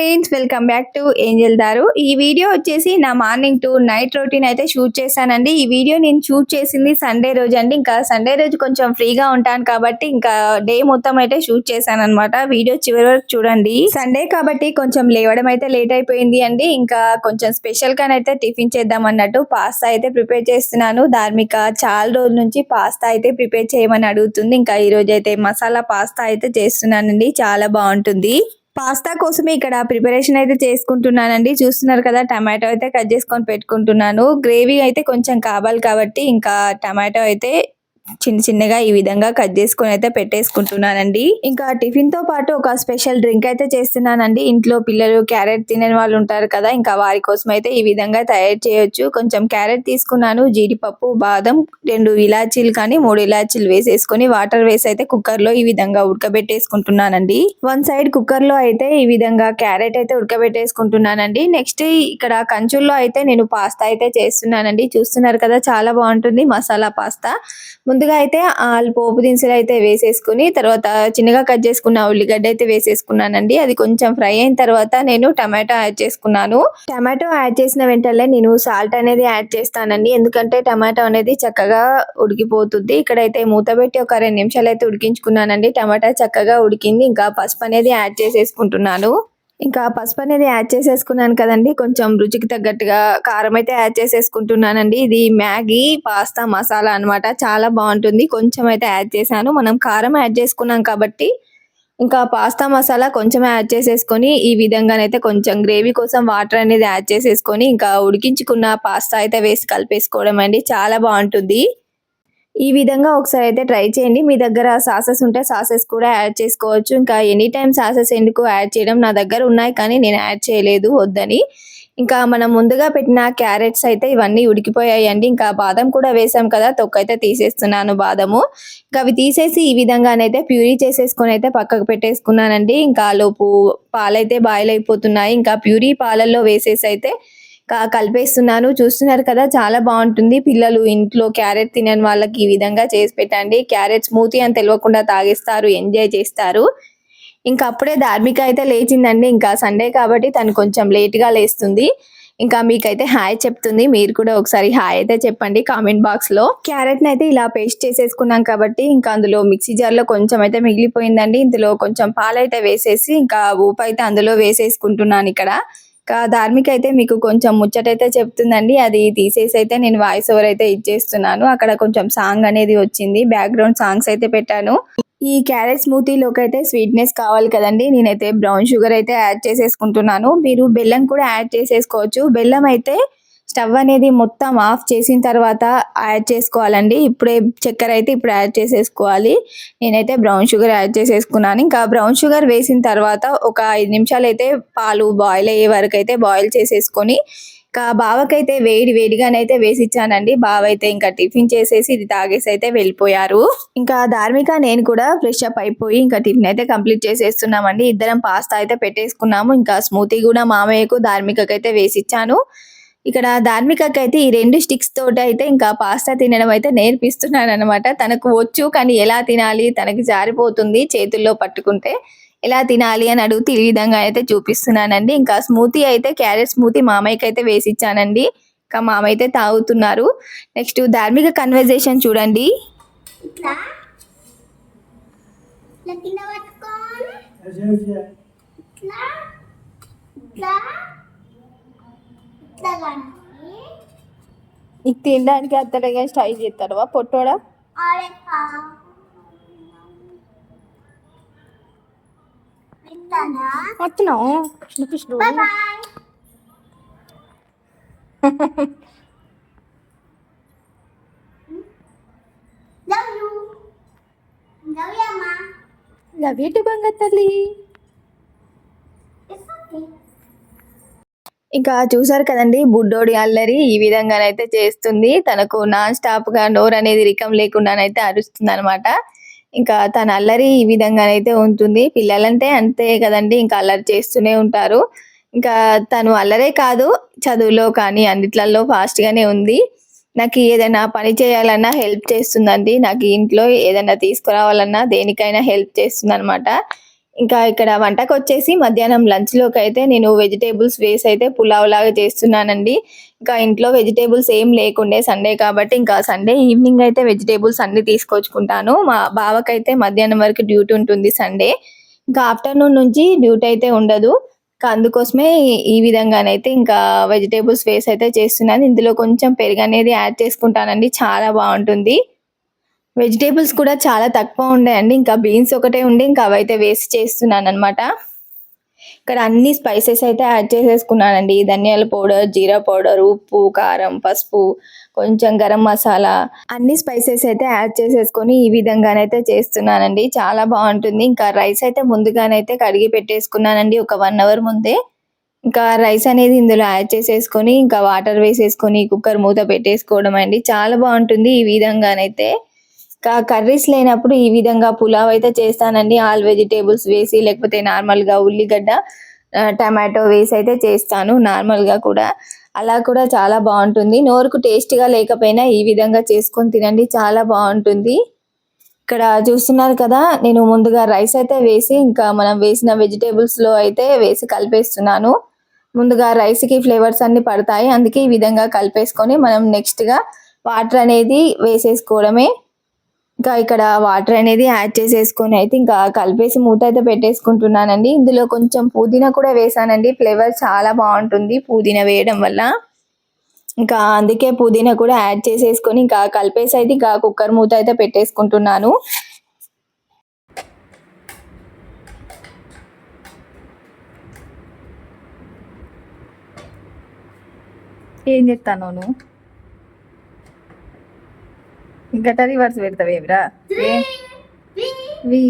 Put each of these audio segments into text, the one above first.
Friends welcome back to angel దారు. ఈ video వచ్చేసి నా మార్నింగ్ టు నైట్ రొటీన్ అయితే షూట్ చేశానండి. ఈ వీడియో నేను షూట్ చేసింది సండే రోజు అండి. ఇంకా సండే రోజు కొంచెం ఫ్రీగా ఉంటాను కాబట్టి ఇంకా డే మొత్తం అయితే షూట్ చేశాను అనమాట వీడియో చివరి వరకు చూడండి. సండే కాబట్టి కొంచెం లేవడం అయితే లేట్ అయిపోయింది అండి. ఇంకా కొంచెం స్పెషల్ గానైతే టిఫిన్ చేద్దాం అన్నట్టు పాస్తా అయితే ప్రిపేర్ చేస్తున్నాను. ధార్మిక చాలా రోజుల నుంచి పాస్తా అయితే ప్రిపేర్ చేయమని అడుగుతుంది. ఇంకా ఈ రోజు అయితే మసాలా పాస్తా అయితే చేస్తున్నానండి. చాలా బాగుంటుంది. పాస్తా కోసమే ఇక్కడ ప్రిపరేషన్ అయితే చేసుకుంటున్నానండి. చూస్తున్నారు కదా టమాటో అయితే కట్ చేసుకొని పెట్టుకుంటున్నాను. గ్రేవీ అయితే కొంచెం కావాలి కాబట్టి ఇంకా టమాటో అయితే చిన్న చిన్నగా ఈ విధంగా కట్ చేసుకొని అయితే పెట్టేసుకుంటున్నానండి. ఇంకా టిఫిన్తో పాటు ఒక స్పెషల్ డ్రింక్ అయితే చేస్తున్నానండి. ఇంట్లో పిల్లలు క్యారెట్ తినని వాళ్ళు ఉంటారు కదా ఇంకా వారి కోసం అయితే ఈ విధంగా తయారు చేయొచ్చు. కొంచెం క్యారెట్ తీసుకున్నాను జీడిపప్పు బాదం రెండు ఇలాచీలు కానీ మూడు ఇలాచీలు వేసేసుకొని వాటర్ వేసి అయితే కుక్కర్లో ఈ విధంగా ఉడకబెట్టేసుకుంటున్నానండి. వన్ సైడ్ కుక్కర్లో అయితే ఈ విధంగా క్యారెట్ అయితే ఉడకబెట్టేసుకుంటున్నానండి. నెక్స్ట్ ఇక్కడ కంచుల్లో అయితే నేను పాస్తా అయితే చేస్తున్నానండి. చూస్తున్నారు కదా చాలా బాగుంటుంది. మసాలా పాస్తా. ముందుగా అయితే ఆలు పోపు దినుసులు అయితే వేసేసుకుని తర్వాత చిన్నగా కట్ చేసుకున్న ఉల్లిగడ్డ అయితే వేసేసుకున్నానండి. అది కొంచెం ఫ్రై అయిన తర్వాత నేను టమాటో యాడ్ చేసుకున్నాను. టమాటో యాడ్ చేసిన వెంటనే నేను సాల్ట్ అనేది యాడ్ చేస్తానండి. ఎందుకంటే టమాటో అనేది చక్కగా ఉడికిపోతుంది. ఇక్కడైతే మూత పెట్టి ఒక రెండు నిమిషాలు అయితే ఉడికించుకున్నానండి. టమాటా చక్కగా ఉడికింది. ఇంకా పసుపు అనేది యాడ్ చేసేసుకుంటున్నాను. ఇంకా పసుపు అనేది యాడ్ చేసేసుకున్నాను కదండి. కొంచెం రుచికి తగ్గట్టుగా కారం అయితే యాడ్ చేసేసుకుంటున్నానండి. ఇది మ్యాగీ పాస్తా మసాలా అన్నమాట. చాలా బాగుంటుంది. కొంచెం అయితే యాడ్ చేశాను. మనం కారం యాడ్ చేసుకున్నాం కాబట్టి ఇంకా పాస్తా మసాలా కొంచెం యాడ్ చేసేసుకొని ఈ విధంగానైతే కొంచెం గ్రేవీ కోసం వాటర్ అనేది యాడ్ చేసేసుకొని ఇంకా ఉడికించుకున్న పాస్తా అయితే వేసి కలిపేసుకోవడం అండి చాలా బాగుంటుంది. ఈ విధంగా ఒకసారి అయితే ట్రై చేయండి. మీ దగ్గర సాసెస్ ఉంటే సాసెస్ కూడా యాడ్ చేసుకోవచ్చు. ఇంకా ఎనీ టైం సాసెస్ ఎందుకు యాడ్ చేయడం నా దగ్గర ఉన్నాయి కానీ నేను యాడ్ చేయలేదు వద్దని. ఇంకా మనం ముందుగా పెట్టిన క్యారెట్స్ అయితే ఇవన్నీ ఉడికిపోయాయండి. ఇంకా బాదం కూడా వేసాం కదా తొక్క అయితే తీసేస్తున్నాను బాదము. ఇంకా అవి తీసేసి ఈ విధంగానైతే ప్యూరీ చేసేసుకొని అయితే పక్కకు పెట్టేసుకున్నానండి. ఇంకా లోపు పాలైతే బాయిల్ అయిపోతున్నాయి. ఇంకా ప్యూరీ పాలల్లో వేసేసి అయితే కలిపేస్తున్నాను. చూస్తున్నారు కదా చాలా బాగుంటుంది. పిల్లలు ఇంట్లో క్యారెట్ తినని వాళ్ళకి ఈ విధంగా చేసి పెట్టండి. క్యారెట్ స్మూతీ అని తెలియకుండా తాగేస్తారు ఎంజాయ్ చేస్తారు. ఇంకా అప్పుడే ధార్మిక అయితే లేచిందండి. ఇంకా సండే కాబట్టి తను కొంచెం లేట్గా గా లేస్తుంది. ఇంకా మీకైతే హాయ్ చెప్తుంది. మీరు కూడా ఒకసారి హాయ్ అయితే చెప్పండి కామెంట్ బాక్స్లో క్యారెట్ అయితే ఇలా పేస్ట్ చేసేసుకున్నాం కాబట్టి ఇంకా అందులో మిక్సీ జార్లో కొంచెం అయితే మిగిలిపోయిందండి. ఇందులో కొంచెం పాలైతే వేసేసి ఇంకా ఊపు అయితే అందులో వేసేసుకుంటున్నాను ఇక్కడ. ధార్మిక అయితే మీకు కొంచెం ముచ్చటైతే చెప్తుందండి. అది తీసేసి అయితే నేను వాయిస్ ఓవర్ అయితే ఇచ్చేస్తున్నాను అక్కడ కొంచెం సాంగ్ అనేది వచ్చింది. బ్యాక్గ్రౌండ్ సాంగ్స్ అయితే పెట్టాను. ఈ క్యారెట్ స్మూతీలోకి అయితే స్వీట్నెస్ కావాలి కదండి. నేనైతే బ్రౌన్ షుగర్ అయితే యాడ్ చేసేసుకుంటున్నాను. మీరు బెల్లం కూడా యాడ్ చేసేసుకోవచ్చు. బెల్లం అయితే స్టవ్ అనేది మొత్తం ఆఫ్ చేసిన తర్వాత యాడ్ చేసుకోవాలండి. ఇప్పుడే చక్కెర అయితే ఇప్పుడు యాడ్ చేసేసుకోవాలి. నేనైతే బ్రౌన్ షుగర్ యాడ్ చేసేసుకున్నాను. ఇంకా బ్రౌన్ షుగర్ వేసిన తర్వాత ఒక ఐదు నిమిషాలు అయితే పాలు బాయిల్ అయ్యే వరకు అయితే బాయిల్ చేసేసుకొని ఇంకా బావకైతే వేడి వేడిగానైతే వేసి ఇచ్చానండి బావ అయితే ఇంకా టిఫిన్ చేసేసి ఇది తాగేసి అయితే వెళ్ళిపోయారు. ఇంకా ధార్మిక నేను కూడా ఫ్రెష్ అప్ అయిపోయి ఇంకా టిఫిన్ అయితే కంప్లీట్ చేసేస్తున్నామండి. ఇద్దరం పాస్తా అయితే పెట్టేసుకున్నాము. ఇంకా స్మూతీ కూడా మామయ్యకు ధార్మికకైతే వేసి ఇచ్చాను ఇక్కడ ధార్మికకి అయితే ఈ రెండు స్టిక్స్ తోటి అయితే ఇంకా పాస్తా తినడం అయితే నేర్పిస్తున్నాను అనమాట తనకు వచ్చు కానీ ఎలా తినాలి తనకి జారిపోతుంది చేతుల్లో పట్టుకుంటే ఎలా తినాలి అని అడుగుతూ ఈ విధంగా అయితే చూపిస్తున్నానండి. ఇంకా స్మూతీ అయితే క్యారెట్ స్మూతీ మామయ్యకి అయితే వేసి ఇచ్చానండి ఇంకా మామయ్య అయితే తాగుతున్నారు. నెక్స్ట్ ధార్మిక కన్వర్జేషన్ చూడండి. ఇట్లా ఇట్లా కానీ నీకు తినడానికి అత్తడిగా స్టైల్ చేస్తారా పొట్టోడా? వస్తున్నావు Krishna bye bye love you. Love you అమ్మా. లవ్ యూ బంగారు తల్లి. ఇంకా చూసారు కదండి బుడ్డోడి అల్లరి ఈ విధంగానైతే చేస్తుంది. తనకు నాన్ స్టాప్గా నోరు అనేది రికం లేకుండానైతే అరుస్తుంది అనమాట ఇంకా తన అల్లరి ఈ విధంగానైతే ఉంటుంది. పిల్లలంటే అంతే కదండి ఇంకా అల్లరి చేస్తూనే ఉంటారు. ఇంకా తను అల్లరే కాదు చదువులో కానీ అన్నిట్లలో ఫాస్ట్ గానే ఉంది. నాకు ఏదైనా పని చేయాలన్నా హెల్ప్ చేస్తుందండి. నాకు ఇంట్లో ఏదైనా తీసుకురావాలన్నా దేనికైనా హెల్ప్ చేస్తుంది అనమాట ఇంకా ఇక్కడ వంటకు వచ్చేసి మధ్యాహ్నం లంచ్లోకి అయితే నేను వెజిటేబుల్స్ వేసి అయితే పులావ్ లాగా చేస్తున్నానండి. ఇంకా ఇంట్లో వెజిటేబుల్స్ ఏం లేకుండే సండే కాబట్టి ఇంకా సండే ఈవినింగ్ అయితే వెజిటేబుల్స్ అన్ని తీసుకొచ్చుకుంటాను. మా బావకైతే మధ్యాహ్నం వరకు డ్యూటీ ఉంటుంది సండే. ఇంకా ఆఫ్టర్నూన్ నుంచి డ్యూటీ అయితే ఉండదు. ఇంకా అందుకోసమే ఈ- విధంగానైతే ఇంకా వెజిటేబుల్స్ వేస్ అయితే చేస్తున్నాను. ఇందులో కొంచెం పెరుగు అనేది యాడ్ చేసుకుంటానండి. చాలా బాగుంటుంది. వెజిటేబుల్స్ కూడా చాలా తక్కువ ఉండేయండి. ఇంకా బీన్స్ ఒకటే ఉండి ఇంకా అవైతే వేస్ట్ చేస్తున్నాను అనమాట ఇక్కడ అన్ని స్పైసెస్ అయితే యాడ్ చేసేసుకున్నానండి. ధనియాల పౌడర్ జీరా పౌడర్ ఉప్పు కారం పసుపు కొంచెం గరం మసాలా అన్ని స్పైసెస్ అయితే యాడ్ చేసేసుకొని ఈ విధంగానైతే చేస్తున్నానండి. చాలా బాగుంటుంది. ఇంకా రైస్ అయితే ముందుగానైతే కడిగి పెట్టేసుకున్నానండి. ఒక వన్ అవర్ ముందే. ఇంకా రైస్ అనేది ఇందులో యాడ్ చేసేసుకొని ఇంకా వాటర్ వేసేసుకొని కుక్కర్ మూత పెట్టేసుకోవడం అండి. చాలా బాగుంటుంది ఈ విధంగానైతే. కర్రీస్ లేనప్పుడు ఈ విధంగా పులావ్ అయితే చేస్తానండి. ఆల్ వెజిటేబుల్స్ వేసి లేకపోతే నార్మల్గా ఉల్లిగడ్డ టమాటో వేసి అయితే చేస్తాను నార్మల్గా కూడా. అలా కూడా చాలా బాగుంటుంది. నోరుకు టేస్ట్గా లేకపోయినా ఈ విధంగా చేసుకొని తినండి. చాలా బాగుంటుంది. ఇక్కడ చూస్తున్నారు కదా నేను ముందుగా రైస్ అయితే వేసి ఇంకా మనం వేసిన వెజిటేబుల్స్లో అయితే వేసి కలిపేస్తున్నాను. ముందుగా రైస్కి ఫ్లేవర్స్ అన్ని పడతాయి. అందుకే ఈ విధంగా కలిపేసుకొని మనం నెక్స్ట్గా వాటర్ అనేది వేసేసుకోవడమే. ఇంకా ఇక్కడ వాటర్ అనేది యాడ్ చేసేసుకొని అయితే ఇంకా కలిపేసి మూత అయితే పెట్టేసుకుంటున్నానండి. ఇందులో కొంచెం పుదీనా కూడా వేసానండి. ఫ్లేవర్ చాలా బాగుంటుంది పుదీనా వేయడం వల్ల. ఇంకా అందుకే పుదీనా కూడా యాడ్ చేసేసుకొని ఇంకా కలిపేసి అయితే ఇంకా కుక్కర్ మూత అయితే పెట్టేసుకుంటున్నాను. ఏం చెప్తాను ఇంకా రివర్స్ పెడతావేమిరా వి.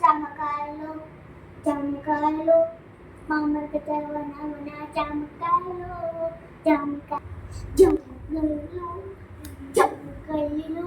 జామకాయలు జామకాయలు. మామూలుగా దేవన మన జామకాయలు. జామకాయ జామకాయలు జామకాయలు.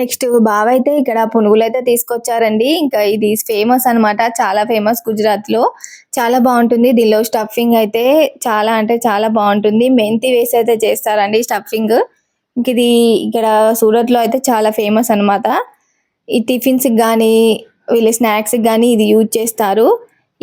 నెక్స్ట్ బావ అయితే ఇక్కడ పునుగులు అయితే తీసుకొచ్చారండి. ఇంకా ఇది ఫేమస్ అన్నమాట. చాలా ఫేమస్ గుజరాత్లో చాలా బాగుంటుంది. దీనిలో స్టఫింగ్ అయితే చాలా అంటే చాలా బాగుంటుంది. మెంతి వేసి అయితే చేస్తారండి స్టఫింగ్ ఇంక ఇది ఇక్కడ సూరత్లో అయితే చాలా ఫేమస్ అన్నమాట. ఈ టిఫిన్స్ కానీ వీళ్ళ స్నాక్స్ కానీ ఇది యూజ్ చేస్తారు.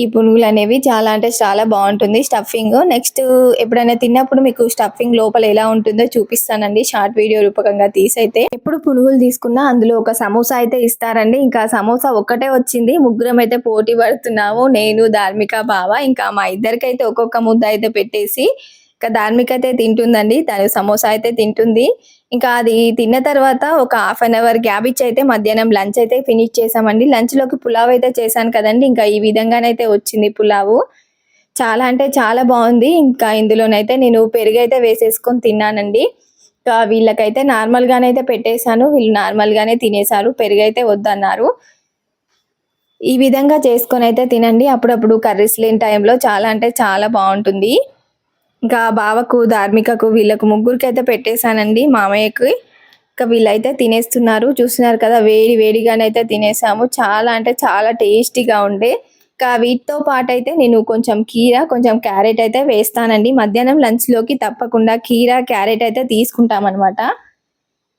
ఈ పునుగులు అనేవి చాలా అంటే చాలా బాగుంటుంది. స్టఫింగ్ నెక్స్ట్ ఎప్పుడైనా తిన్నప్పుడు మీకు స్టఫింగ్ లోపల ఎలా ఉంటుందో చూపిస్తానండి. షార్ట్ వీడియో రూపకంగా తీసైతే. ఎప్పుడు పునుగులు తీసుకున్నా అందులో ఒక సమోసా అయితే ఇస్తారండి. ఇంకా సమోసా ఒక్కటే వచ్చింది. ముగ్గురం అయితే పోటీ పడుతున్నాము. నేను ధార్మిక బావ ఇంకా మా ఇద్దరికైతే ఒక్కొక్క ముద్ద అయితే పెట్టేసి ఇంకా ధార్మిక అయితే తింటుందండి. తను సమోసా అయితే తింటుంది. ఇంకా అది తిన్న తర్వాత ఒక హాఫ్ అన్ అవర్ గ్యాప్ ఇచ్చి అయితే మధ్యాహ్నం లంచ్ అయితే ఫినిష్ చేసామండి. లంచ్లోకి పులావ్ అయితే చేశాను కదండి. ఇంకా ఈ విధంగానైతే వచ్చింది పులావు. చాలా అంటే చాలా బాగుంది. ఇంకా ఇందులోనైతే నేను పెరుగు అయితే వేసేసుకొని తిన్నానండి. ఇంకా వీళ్ళకైతే నార్మల్గానైతే పెట్టేశాను. వీళ్ళు నార్మల్గానే తినేశారు. పెరుగు అయితే వద్దన్నారు. ఈ విధంగా చేసుకొని అయితే తినండి. అప్పుడప్పుడు కర్రీస్ లేని టైంలో చాలా అంటే చాలా బాగుంటుంది. ఇంకా బావకు ధార్మికకు వీళ్ళకు ముగ్గురికి అయితే పెట్టేశానండి. మామయ్యకి ఇంకా వీళ్ళైతే తినేస్తున్నారు. చూస్తున్నారు కదా వేడి వేడిగానైతే తినేసాము. చాలా అంటే చాలా టేస్టీగా ఉండే. ఇంకా వీటితో పాటు అయితే నేను కొంచెం కీర కొంచెం క్యారెట్ అయితే వేస్తానండి. మధ్యాహ్నం లంచ్లోకి తప్పకుండా కీర క్యారెట్ అయితే తీసుకుంటాం అనమాట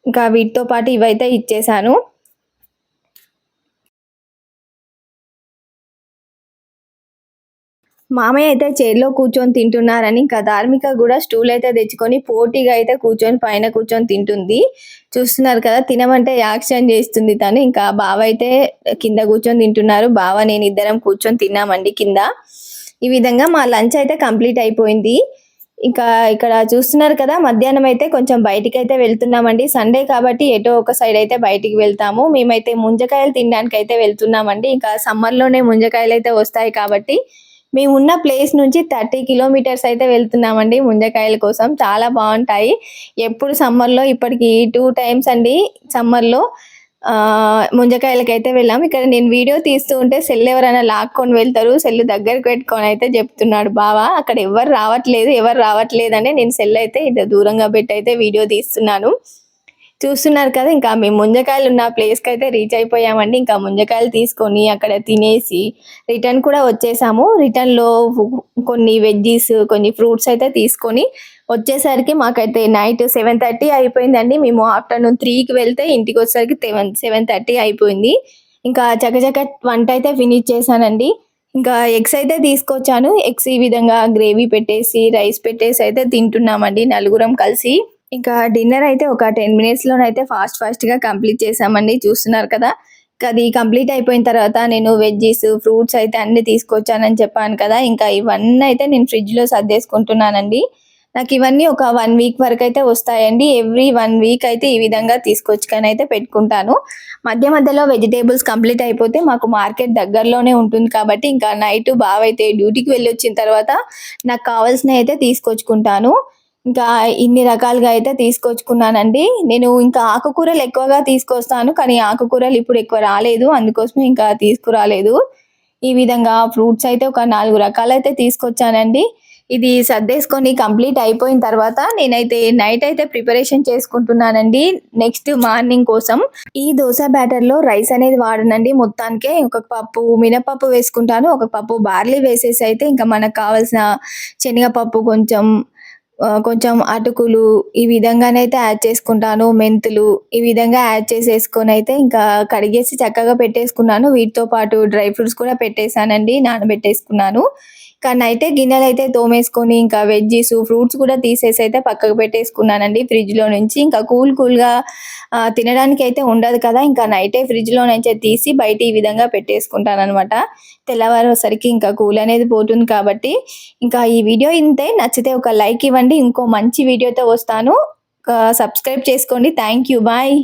ఇంకా వీటితో పాటు ఇవైతే ఇచ్చేసాను మామయ్య అయితే చైర్లో కూర్చొని తింటున్నారని ఇంకా ధార్మిక కూడా స్టూల్ అయితే తెచ్చుకొని పోటీగా అయితే కూర్చొని పైన కూర్చొని తింటుంది. చూస్తున్నారు కదా తినమంటే యాక్షన్ చేస్తుంది తను. ఇంకా బావ అయితే కింద కూర్చొని తింటున్నారు. బావ నేను ఇద్దరం కూర్చొని తిన్నామండి కింద. ఈ విధంగా మా లంచ్ అయితే కంప్లీట్ అయిపోయింది. ఇంకా ఇక్కడ చూస్తున్నారు కదా మధ్యాహ్నం అయితే కొంచెం బయటికి అయితే వెళ్తున్నామండి. సండే కాబట్టి ఎటో ఒక సైడ్ అయితే బయటికి వెళ్తాము. మేమైతే ముంజకాయలు తినడానికి అయితే వెళ్తున్నామండి. ఇంకా సమ్మర్లోనే ముంజకాయలు అయితే వస్తాయి కాబట్టి మేము ఉన్న ప్లేస్ నుంచి థర్టీ కిలోమీటర్స్ అయితే వెళ్తున్నామండి ముంజకాయల కోసం. చాలా బాగుంటాయి. ఎప్పుడు సమ్మర్లో ఇప్పటికి టూ టైమ్స్ అండి సమ్మర్లో ముంజకాయలకి అయితే వెళ్ళాం. ఇక్కడ నేను వీడియో తీస్తూ ఉంటే సెల్ ఎవరైనా లాక్కొని వెళ్తారు సెల్ దగ్గరకు పెట్టుకొని అయితే చెప్తున్నాడు బావా. అక్కడ ఎవరు రావట్లేదు ఎవరు రావట్లేదు అని నేను సెల్ అయితే ఇంత దూరంగా పెట్టి అయితే వీడియో తీస్తున్నాను. చూస్తున్నారు కదా ఇంకా మేము ముంజకాయలు ఉన్న ప్లేస్కి అయితే రీచ్ అయిపోయామండి. ఇంకా ముంజకాయలు తీసుకొని అక్కడ తినేసి రిటర్న్ కూడా వచ్చేసాము. రిటర్న్లో కొన్ని వెజ్జీస్ కొన్ని ఫ్రూట్స్ అయితే తీసుకొని వచ్చేసరికి మాకైతే నైట్ సెవెన్ థర్టీ అయిపోయిందండి. మేము ఆఫ్టర్నూన్ త్రీకి వెళ్తే ఇంటికి వచ్చేసరికి సెవెన్ సెవెన్ థర్టీ అయిపోయింది. ఇంకా చకచక వంట అయితే ఫినిష్ చేశానండి. ఇంకా ఎగ్స్ అయితే తీసుకొచ్చాను. ఎగ్స్ ఈ విధంగా గ్రేవీ పెట్టేసి రైస్ పెట్టేసి అయితే తింటున్నామండి నలుగురం కలిసి. ఇంకా డిన్నర్ అయితే ఒక టెన్ మినిట్స్లోనైతే ఫాస్ట్ ఫాస్ట్గా కంప్లీట్ చేసామండి. చూస్తున్నారు కదా? అది కంప్లీట్ అయిపోయిన తర్వాత నేను వెజ్జీస్ ఫ్రూట్స్ అయితే అన్ని తీసుకొచ్చానని చెప్పాను కదా? ఇంకా ఇవన్నీ అయితే నేను ఫ్రిడ్జ్లో సర్దేసుకుంటున్నానండి. నాకు ఇవన్నీ ఒక వన్ వీక్ వరకు అయితే వస్తాయండి. ఎవ్రీ వన్ వీక్ అయితే ఈ విధంగా తీసుకొచ్చుకొని అయితే పెట్టుకుంటాను. మధ్య మధ్యలో వెజిటేబుల్స్ కంప్లీట్ అయిపోతే మాకు మార్కెట్ దగ్గరలోనే ఉంటుంది కాబట్టి ఇంకా నైట్ బాగా అయితే డ్యూటీకి వెళ్ళి వచ్చిన తర్వాత నాకు కావాల్సినవి అయితే తీసుకొచ్చుకుంటాను. ఇంకా ఇన్ని రకాలుగా అయితే తీసుకొచ్చుకున్నానండి. నేను ఇంకా ఆకుకూరలు ఎక్కువగా తీసుకొస్తాను కానీ ఆకుకూరలు ఇప్పుడు ఎక్కువ రాలేదు. అందుకోసమే ఇంకా తీసుకురాలేదు. ఈ విధంగా ఫ్రూట్స్ అయితే ఒక నాలుగు రకాలు అయితే తీసుకొచ్చానండి. ఇది సర్దేసుకొని కంప్లీట్ అయిపోయిన తర్వాత నేనైతే నైట్ అయితే ప్రిపరేషన్ చేసుకుంటున్నానండి. నెక్స్ట్ మార్నింగ్ కోసం ఈ దోశ బ్యాటర్లో రైస్ అనేది వాడనండి. మొత్తానికే ఒక పప్పు మినపప్పు వేసుకుంటాను. ఒక పప్పు బార్లీ వేసేసి అయితే ఇంకా మనకు కావాల్సిన శనగపప్పు కొంచెం కొంచెం అటుకులు ఈ విధంగానైతే యాడ్ చేసుకుంటాను మెంతులు ఈ విధంగా యాడ్ చేసేసుకొని అయితే ఇంకా కడిగేసి చక్కగా పెట్టేసుకున్నాను. వీటితో పాటు డ్రై ఫ్రూట్స్ కూడా పెట్టేశానండి నానబెట్టేసుకున్నాను. కానీ అయితే గిన్నెలు అయితే తోమేసుకొని ఇంకా వెజ్జీస్ ఫ్రూట్స్ కూడా తీసేసి అయితే పక్కకు పెట్టేసుకున్నానండి ఫ్రిడ్జ్లో నుంచి. ఇంకా కూల్ కూల్గా తినడానికి అయితే ఉండదు కదా ఇంకా నైటే ఫ్రిడ్జ్లో నుంచి తీసి బయట ఈ విధంగా పెట్టేసుకుంటాను అనమాట తెల్లవారేసరికి ఇంకా కూల్ అనేది పోతుంది కాబట్టి. ఇంకా ఈ వీడియో ఇంతే. నచ్చితే ఒక లైక్ ఇవ్వండి. ఇంకో మంచి వీడియోతో వస్తాను. సబ్స్క్రైబ్ చేసుకోండి. Thank you. బాయ్.